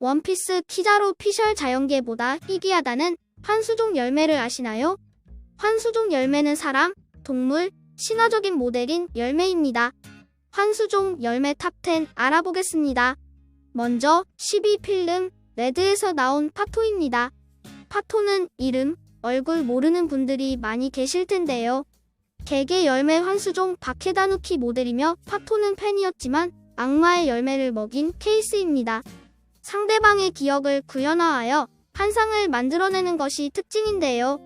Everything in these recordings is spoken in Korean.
원피스 키자루 피셜 자연계보다 희귀하다는 환수종 열매를 아시나요? 환수종 열매는 사람, 동물, 신화적인 모델인 열매입니다. 환수종 열매 탑10 알아보겠습니다. 먼저 12필름 레드에서 나온 파토입니다. 파토는 이름, 얼굴 모르는 분들이 많이 계실 텐데요. 개개 열매 환수종 바케다누키 모델이며 파토는 팬이었지만 악마의 열매를 먹인 케이스입니다. 상대방의 기억을 구현화하여 환상을 만들어내는 것이 특징인데요.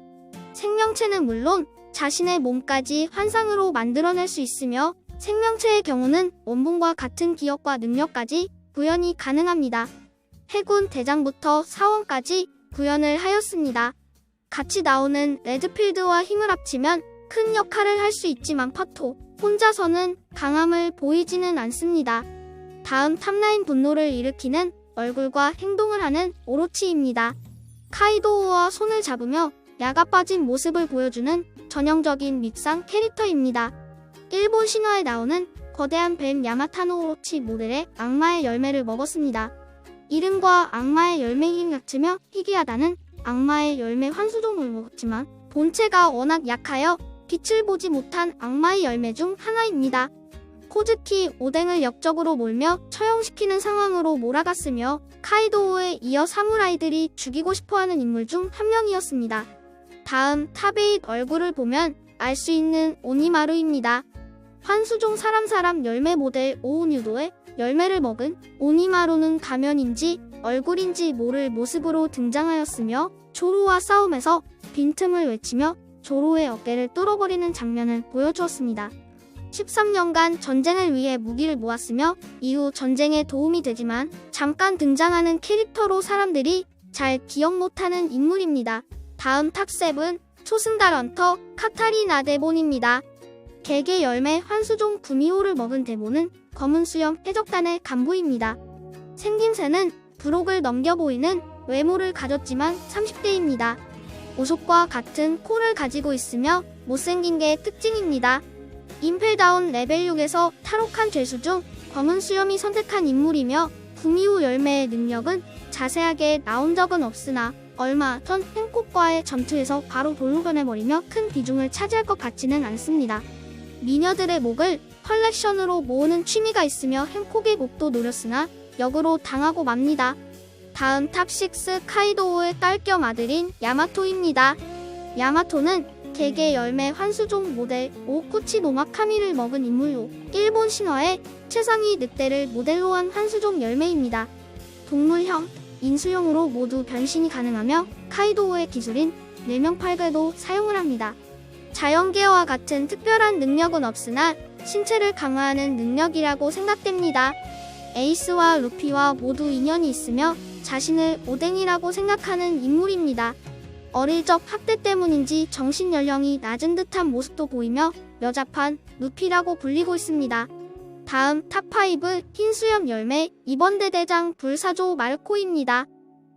생명체는 물론 자신의 몸까지 환상으로 만들어낼 수 있으며 생명체의 경우는 원본과 같은 기억과 능력까지 구현이 가능합니다. 해군 대장부터 사원까지 구현을 하였습니다. 같이 나오는 레드필드와 힘을 합치면 큰 역할을 할 수 있지만 파토 혼자서는 강함을 보이지는 않습니다. 다음 탑라인 분노를 일으키는 얼굴과 행동을 하는 오로치입니다. 카이도우와 손을 잡으며 야가 빠진 모습을 보여주는 전형적인 밉상 캐릭터입니다. 일본 신화에 나오는 거대한 뱀 야마타노 오로치 모델의 악마의 열매를 먹었습니다. 이름과 악마의 열매인 같으며 희귀하다는 악마의 열매 환수종을 먹었지만 본체가 워낙 약하여 빛을 보지 못한 악마의 열매 중 하나입니다. 코즈키 오뎅을 역적으로 몰며 처형시키는 상황으로 몰아갔으며 카이도우에 이어 사무라이들이 죽이고 싶어하는 인물 중 한 명이었습니다. 다음 탑에잇 얼굴을 보면 알 수 있는 오니마루입니다. 환수종 사람사람 열매 모델 오우뉴도의 열매를 먹은 오니마루는 가면인지 얼굴인지 모를 모습으로 등장하였으며 조로와 싸움에서 빈틈을 외치며 조로의 어깨를 뚫어버리는 장면을 보여주었습니다. 13년간 전쟁을 위해 무기를 모았으며 이후 전쟁에 도움이 되지만 잠깐 등장하는 캐릭터로 사람들이 잘 기억 못하는 인물입니다. 다음 탑7 초승달 헌터 카타리나 데본입니다. 개개 열매 환수종 구미호를 먹은 데본은 검은 수염 해적단의 간부입니다. 생김새는 브록을 넘겨 보이는 외모를 가졌지만 30대입니다. 오속과 같은 코를 가지고 있으며 못생긴 게 특징입니다. 임펠다운 레벨 6에서 탈옥한 죄수 중 검은 수염이 선택한 인물이며 구미호 열매의 능력은 자세하게 나온 적은 없으나 얼마 전 행콕과의 전투에서 바로 돌로 변해버리며 큰 비중을 차지할 것 같지는 않습니다. 미녀들의 목을 컬렉션으로 모으는 취미가 있으며 행콕의 목도 노렸으나 역으로 당하고 맙니다. 다음 탑6 카이도우의 딸 겸 아들인 야마토입니다. 야마토는 개개 열매 환수종 모델 오쿠치 노마카미를 먹은 인물로 일본 신화의 최상위 늑대를 모델로 한 환수종 열매입니다. 동물형, 인수형으로 모두 변신이 가능하며 카이도우의 기술인 뇌명팔궤도 사용을 합니다. 자연계와 같은 특별한 능력은 없으나 신체를 강화하는 능력이라고 생각됩니다. 에이스와 루피와 모두 인연이 있으며 자신을 오뎅이라고 생각하는 인물입니다. 어릴 적 학대 때문인지 정신 연령이 낮은 듯한 모습도 보이며 여자판 루피라고 불리고 있습니다. 다음 탑5 흰수염 열매 2번 대 대장 불사조 말코입니다.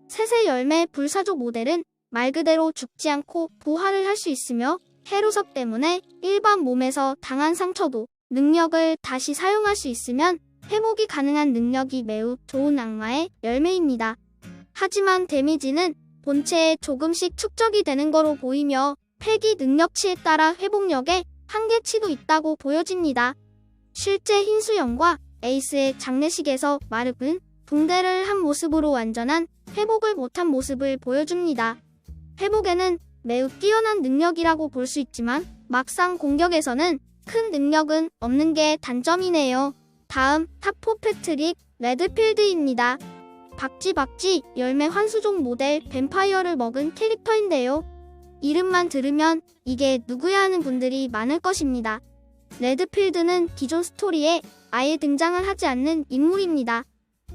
세세 열매 불사조 모델은 말 그대로 죽지 않고 부활을 할수 있으며 해로석 때문에 일반 몸에서 당한 상처도 능력을 다시 사용할 수 있으면 회복이 가능한 능력이 매우 좋은 악마의 열매입니다. 하지만 데미지는 본체에 조금씩 축적이 되는 거로 보이며 폐기 능력치에 따라 회복력에 한계치도 있다고 보여집니다. 실제 흰수염과 에이스의 장례식에서 마르은 붕대를 한 모습으로 완전한 회복을 못한 모습을 보여줍니다. 회복에는 매우 뛰어난 능력이라고 볼 수 있지만 막상 공격에서는 큰 능력은 없는 게 단점이네요. 다음 탑4 패트릭 레드필드입니다. 박쥐박쥐 열매 환수종 모델 뱀파이어를 먹은 캐릭터인데요. 이름만 들으면 이게 누구야 하는 분들이 많을 것입니다. 레드필드는 기존 스토리에 아예 등장을 하지 않는 인물입니다.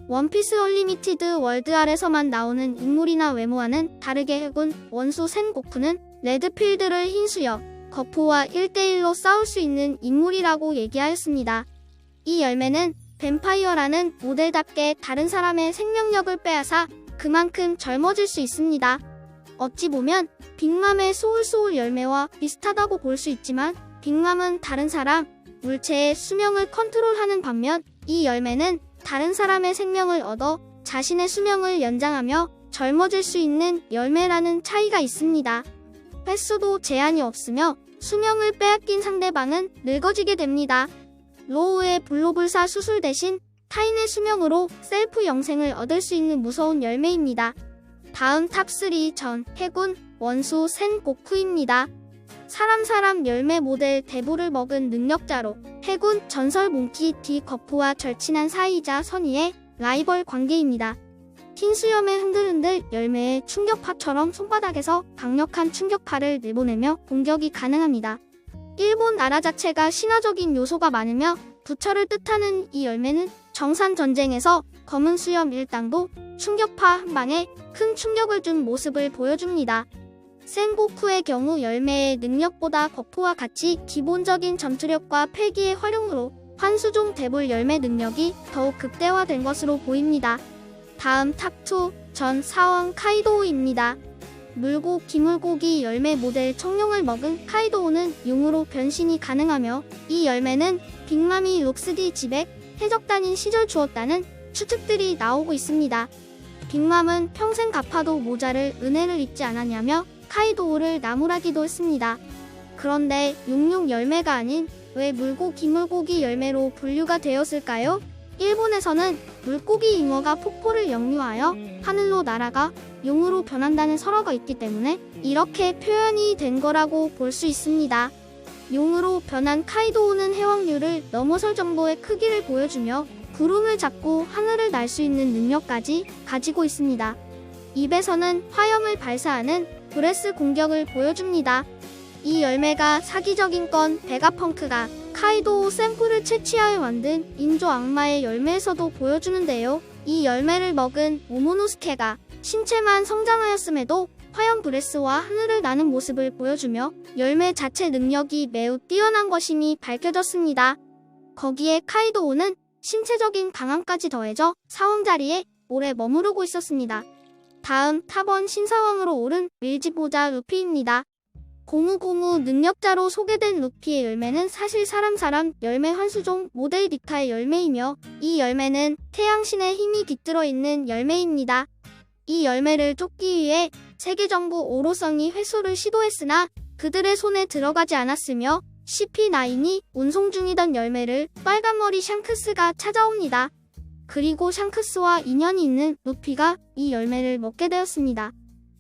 원피스 얼리미티드 월드 아래서만 나오는 인물이나 외모와는 다르게 해군 원수 센고쿠는 레드필드를 흰수염, 거푸와 1대1로 싸울 수 있는 인물이라고 얘기하였습니다. 이 열매는 뱀파이어라는 모델답게 다른 사람의 생명력을 빼앗아 그만큼 젊어질 수 있습니다. 어찌 보면 빅맘의 소울소울 열매와 비슷하다고 볼 수 있지만 빅맘은 다른 사람, 물체의 수명을 컨트롤하는 반면 이 열매는 다른 사람의 생명을 얻어 자신의 수명을 연장하며 젊어질 수 있는 열매라는 차이가 있습니다. 횟수도 제한이 없으며 수명을 빼앗긴 상대방은 늙어지게 됩니다. 로우의 블로불사 수술 대신 타인의 수명으로 셀프 영생을 얻을 수 있는 무서운 열매입니다. 다음 탑3 전 해군 원수 센 고쿠입니다. 사람 사람 열매 모델 대부를 먹은 능력자로 해군 전설 몽키 디 거프와 절친한 사이이자 선의의 라이벌 관계입니다. 흰 수염의 흔들흔들 열매의 충격파처럼 손바닥에서 강력한 충격파를 내보내며 공격이 가능합니다. 일본 나라 자체가 신화적인 요소가 많으며 부처를 뜻하는 이 열매는 정산 전쟁에서 검은 수염 일당도 충격파 한 방에 큰 충격을 준 모습을 보여줍니다. 센고쿠의 경우 열매의 능력보다 버프와 같이 기본적인 전투력과 폐기의 활용으로 환수종 대불 열매 능력이 더욱 극대화된 것으로 보입니다. 다음 탑2 전 사원 카이도우입니다. 물고 기물고기 열매 모델 청룡을 먹은 카이도우는 용으로 변신이 가능하며 이 열매는 빅마미 록스디 집에 해적단인 시절 주었다는 추측들이 나오고 있습니다. 빅맘은 평생 갚아도 모자를 은혜를 잊지 않았냐며 카이도우를 나무라기도 했습니다. 그런데 용용 열매가 아닌 왜 물고 기물고기 열매로 분류가 되었을까요? 일본에서는 물고기 잉어가 폭포를 역류하여 하늘로 날아가 용으로 변한다는 설화가 있기 때문에 이렇게 표현이 된 거라고 볼 수 있습니다. 용으로 변한 카이도우는 해왕류를 넘어설 정도의 크기를 보여주며 구름을 잡고 하늘을 날 수 있는 능력까지 가지고 있습니다. 입에서는 화염을 발사하는 브레스 공격을 보여줍니다. 이 열매가 사기적인 건 베가펑크가 카이도우 샘플을 채취하여 만든 인조 악마의 열매에서도 보여주는데요. 이 열매를 먹은 오모노스케가 신체만 성장하였음에도 화염 브레스와 하늘을 나는 모습을 보여주며 열매 자체 능력이 매우 뛰어난 것임이 밝혀졌습니다. 거기에 카이도우는 신체적인 강함까지 더해져 사왕 자리에 오래 머무르고 있었습니다. 다음 탑원 신사왕으로 오른 밀지보자 루피입니다. 고무고무 능력자로 소개된 루피의 열매는 사실 사람 사람 열매 환수종 모델 니카의 열매이며 이 열매는 태양신의 힘이 깃들어 있는 열매입니다. 이 열매를 쫓기 위해 세계정부 오로성이 회수를 시도했으나 그들의 손에 들어가지 않았으며 CP9이 운송 중이던 열매를 빨간머리 샹크스가 찾아옵니다. 그리고 샹크스와 인연이 있는 루피가 이 열매를 먹게 되었습니다.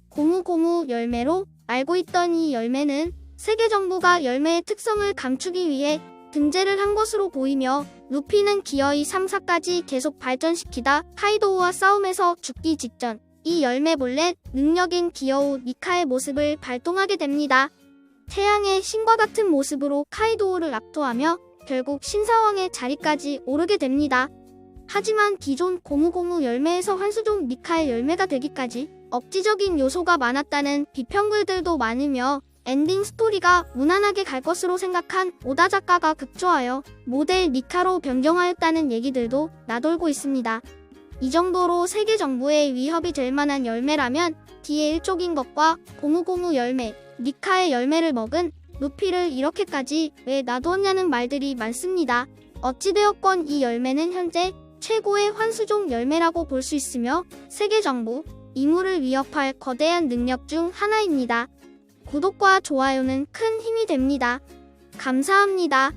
고무고무 열매로 알고 있던 이 열매는 세계 정부가 열매의 특성을 감추기 위해 등재를 한 것으로 보이며 루피는 기어이 3사까지 계속 발전시키다 카이도우와 싸움에서 죽기 직전 이 열매 몰래 능력인 기어우 니카의 모습을 발동하게 됩니다. 태양의 신과 같은 모습으로 카이도우를 압도하며 결국 신사왕의 자리까지 오르게 됩니다. 하지만 기존 고무고무 열매에서 환수종 니카의 열매가 되기까지 억지적인 요소가 많았다는 비평글들도 많으며 엔딩 스토리가 무난하게 갈 것으로 생각한 오다 작가가 급조하여 모델 니카로 변경하였다는 얘기들도 나돌고 있습니다. 이 정도로 세계 정부의 위협이 될 만한 열매라면 뒤에 일족인 것과 고무고무 열매, 니카의 열매를 먹은 루피를 이렇게까지 왜 놔두었냐는 말들이 많습니다. 어찌되었건 이 열매는 현재 최고의 환수종 열매라고 볼 수 있으며 세계 정부, 인물을 위협할 거대한 능력 중 하나입니다. 구독과 좋아요는 큰 힘이 됩니다. 감사합니다.